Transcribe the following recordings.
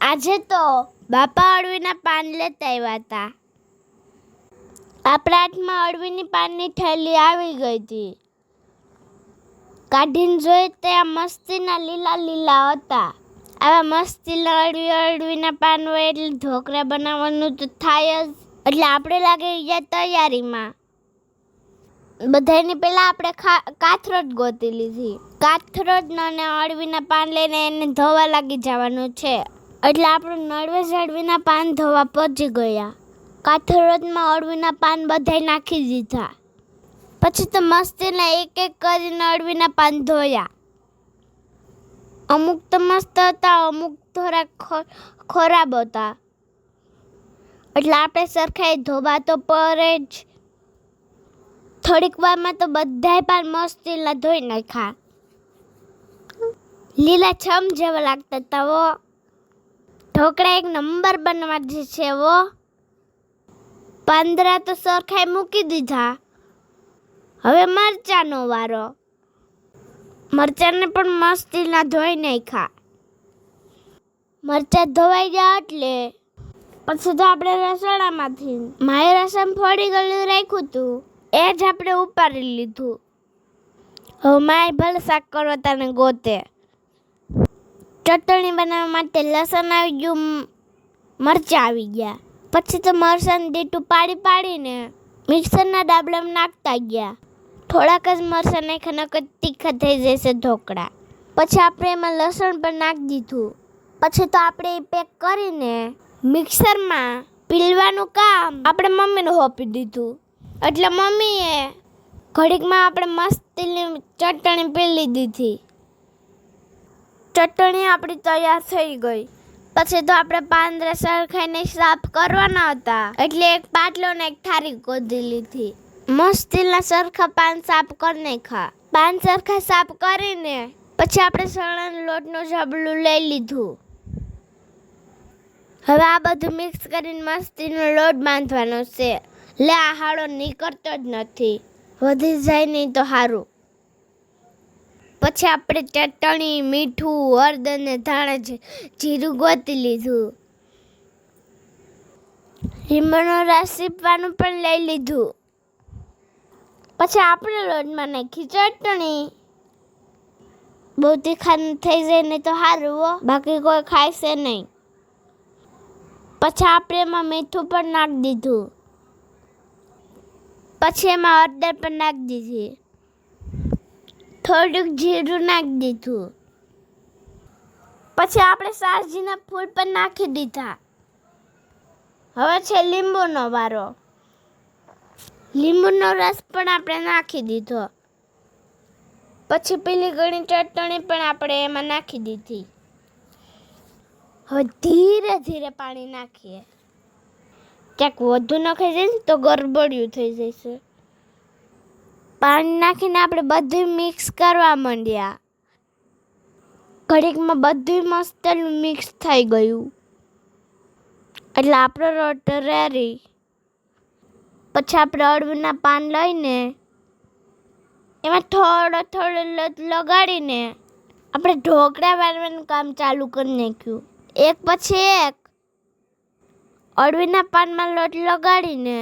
આજે તો બાપા અળવીના પાન લેતા આવ્યા હતા. આપણા હાથમાં અળવીની પાનની થેલી આવી ગઈ હતી. કાઢીને જોઈ ત્યાં મસ્તીના લીલા લીલા હતા. આવા મસ્તીના અળવી અળવીના પાન હોય એટલે ઢોકળા બનાવવાનું તો થાય જ. એટલે આપણે લાગી ગયા તૈયારીમાં. બધાની પહેલાં આપણે કાથરોટ ગોતી લીધી. કાથરોટ અને અળવીના પાન લઈને એને ધોવા લાગી જવાનું છે. એટલે આપણે નળવે અળવીના પાન ધોવા પહોંચી ગયા. કાથરોટમાં અળવીના પાન બધાય નાખી દીધા. પછી તો મસ્તીના એક એક કરીને અળવીના પાન ધોયા. અમુક તો મસ્ત હતા, અમુક થોડા ખરાબ હતા. એટલે આપણે સરખાઈ ધોવા તો પડે જ. થોડીક વારમાં તો બધાય પાન મસ્તીલા ધોઈ નાખ્યા. લીલા છમ જેવા લાગતા હતા ઢોકળા એક નંબર બનવા જે છે વો પાંદરા તો સરખાઈ મૂકી દીધા. હવે મરચાનો વારો. મરચાને પણ મસ્તીના ધોઈ નાખ્યા. મરચા ધોવાઈ ગયા એટલે પછી તો આપણે રસોડામાંથી માએ રસમ ફોડી ગયેલું રાખ્યું હતું એ જ આપણે ઉપાડી લીધું. હવે માય ભલે શાક કરો તને ગોતે. ચટણી બનાવવા માટે લસણ આવી ગયું, મરચાં આવી ગયા. પછી તો મરચાં દીટું પાડી પાડીને મિક્સરના ડાબલામાં નાખતા ગયા. થોડાક જ મરચાં નાખીને તીખા થઈ જશે ઢોકળા. પછી આપણે એમાં લસણ પણ નાખી દીધું. પછી તો આપણે એ પેક કરીને મિક્સરમાં પીલવાનું કામ આપણે મમ્મીને હોપી દીધું. એટલે મમ્મીએ ઘડીકમાં આપણે મસ્તીની ચટણી પીલી દીધી. ચટણી આપણી તૈયાર થઈ ગઈ. પછી તો આપણે પાંદરા સરખાઈને સાફ કરવાના હતા. એટલે એક પાટલો ને એક થારી કોદી લીધી. મસ્તીના સરખા પાન સાફ કરી નાખા પાન સરખા સાફ કરીને પછી આપણે સણાના લોટનું જબલું લઈ લીધું. હવે આ બધું મિક્સ કરીને મસ્તીનો લોટ બાંધવાનો છે. લે, આ હાડો નીકળતો જ નથી. વધી જાય નહીં તો સારું પછી આપણે ચટણી, મીઠું, હળદ અને ધાણા જીરું ગોતી લીધું. લીંબુનો રસ પણ લઈ લીધું. પછી આપણે લોટમાં નાખી ચટણી. બહુ તીખા થઈ જાય નહીં તો સારું બાકી કોઈ ખાઈશે નહીં. પછી આપણે એમાં મીઠું પણ નાખી દીધું. પછી એમાં હળદર પણ નાખી દીધી. થોડુંક જીરું નાખી દીધું. પછી આપણે શાકજીના ફૂલ પણ નાખી દીધા. હવે છે લીંબુનો વારો. લીંબુનો રસ પણ આપણે નાખી દીધો. પછી પેલી ઘણી ચટણી પણ આપણે એમાં નાખી દીધી. હવે ધીરે ધીરે પાણી નાખીએ. ક્યાંક વધુ નખાઈ જાય તો ગરબડિયું થઈ જશે. પાણી નાખીને આપણે બધું મિક્સ કરવા માંડ્યા. ઘડીકમાં બધું મસ્ત મિક્સ થઈ ગયું. એટલે આપણો રોટ રેડી પછી આપણે અળવીના પાન લઈને એમાં થોડો થોડો લોટ લગાડીને આપણે ઢોકળા બાંધવાનું કામ ચાલુ કરી નાખ્યું. એક પછી એક અળવીના પાનમાં લોટ લગાડીને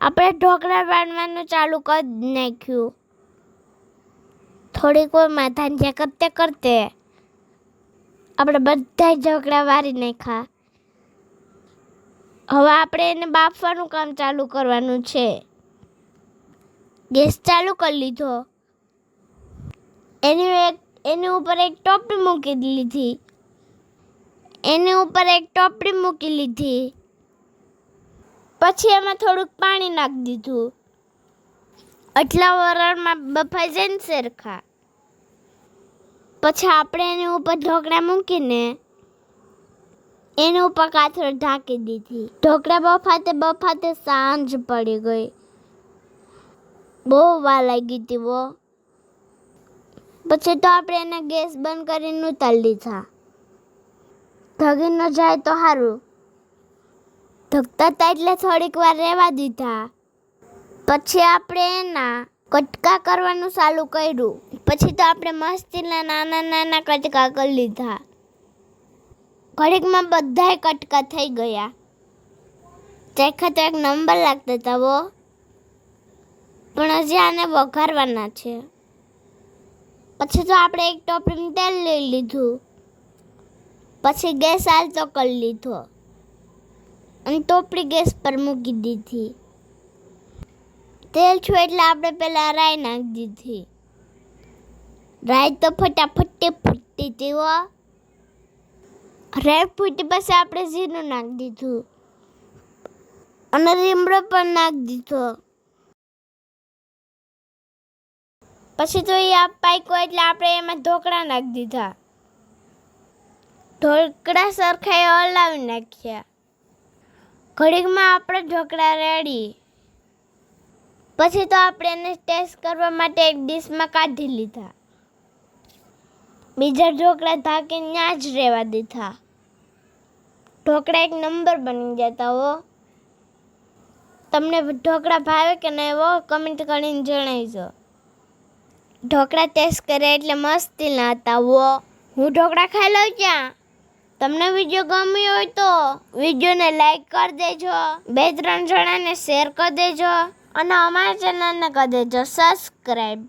આપણે ઢોકળા બાંધવાનું ચાલુ કરી નાખ્યું. થોડીક વારમાં જે કરતે કરતે આપણે બધા ઢોકળા વારી નાખ્યા. હવે આપણે એને બાફવાનું કામ ચાલુ કરવાનું છે. ગેસ ચાલુ કરી લીધો. એની એક, એની ઉપર એક ટોપડી મૂકી લીધી એની ઉપર એક ટોપડી મૂકી લીધી. પછી એમાં થોડુંક પાણી નાખી દીધું. એટલા વરણમાં બફાઈ જાય ને સરખા. પછી આપણે એની ઉપર ઢોકળા મૂકીને એની ઉપર કાથરો ઢાંકી દીધી. ઢોકળા બફાતે બફાતે સાંજ પડી ગઈ. બહુ વાર લાગી હતી બહુ પછી તો આપણે એને ગેસ બંધ કરીને ઉતારી લીધા. ધગી ન જાય તો સારું. ધગતા હતા એટલે થોડીક વાર રહેવા દીધા. પછી આપણે એના કટકા કરવાનું ચાલુ કર્યું. પછી તો આપણે મસ્તીના નાના નાના કટકા કરી લીધા. ઘડીકમાં બધાય કટકા થઈ ગયા. ચેખા તો એક નંબર લાગતા હતા વો પણ હજી આને વઘારવાના છે. પછી તો આપણે એક ટોપલીમાં તેલ લઈ લીધું. પછી ગેસ આલતો કરી લીધો. અને ટોપડી ગેસ પર મૂકી દીધી. તેલ છું એટલે આપણે પહેલાં રાઈ નાખી દીધી. રાઈ તો ફટાફટી ફૂટતી હતી હો. રાઈ ફૂટી પછી આપણે જીરું નાખી દીધું. અને લીમડો પણ નાખી દીધો. પછી તો એ પાક્યો એટલે આપણે એમાં ઢોકળા નાખી દીધા. ઢોકળા સરખા હલાવી નાખ્યા. ઘડીકમાં આપણે ઢોકળા રેડી. પછી તો આપણે એને ટેસ્ટ કરવા માટે એક ડીશમાં કાઢી લીધા. બીજા ઢોકળા ઢાંકીને ત્યાં જ રહેવા દીધા. ઢોકળા એક નંબર બની જતા હો. તમને ઢોકળા ભાવે કે નહીં એવો કમેન્ટ કરીને જણાવજો. ઢોકળા ટેસ્ટ કરે એટલે મસ્તી ના હતા વો હું ઢોકળા ખાઈ લઉં ક્યાં? તમને વીડિયો ગમ્યો હોય તો વિડીયોને લાઈક કરી દેજો. બે ત્રણ જણાને શેર કરી દેજો. અને અમારા ચેનલને કરી દેજો. સબસ્ક્રાઈબ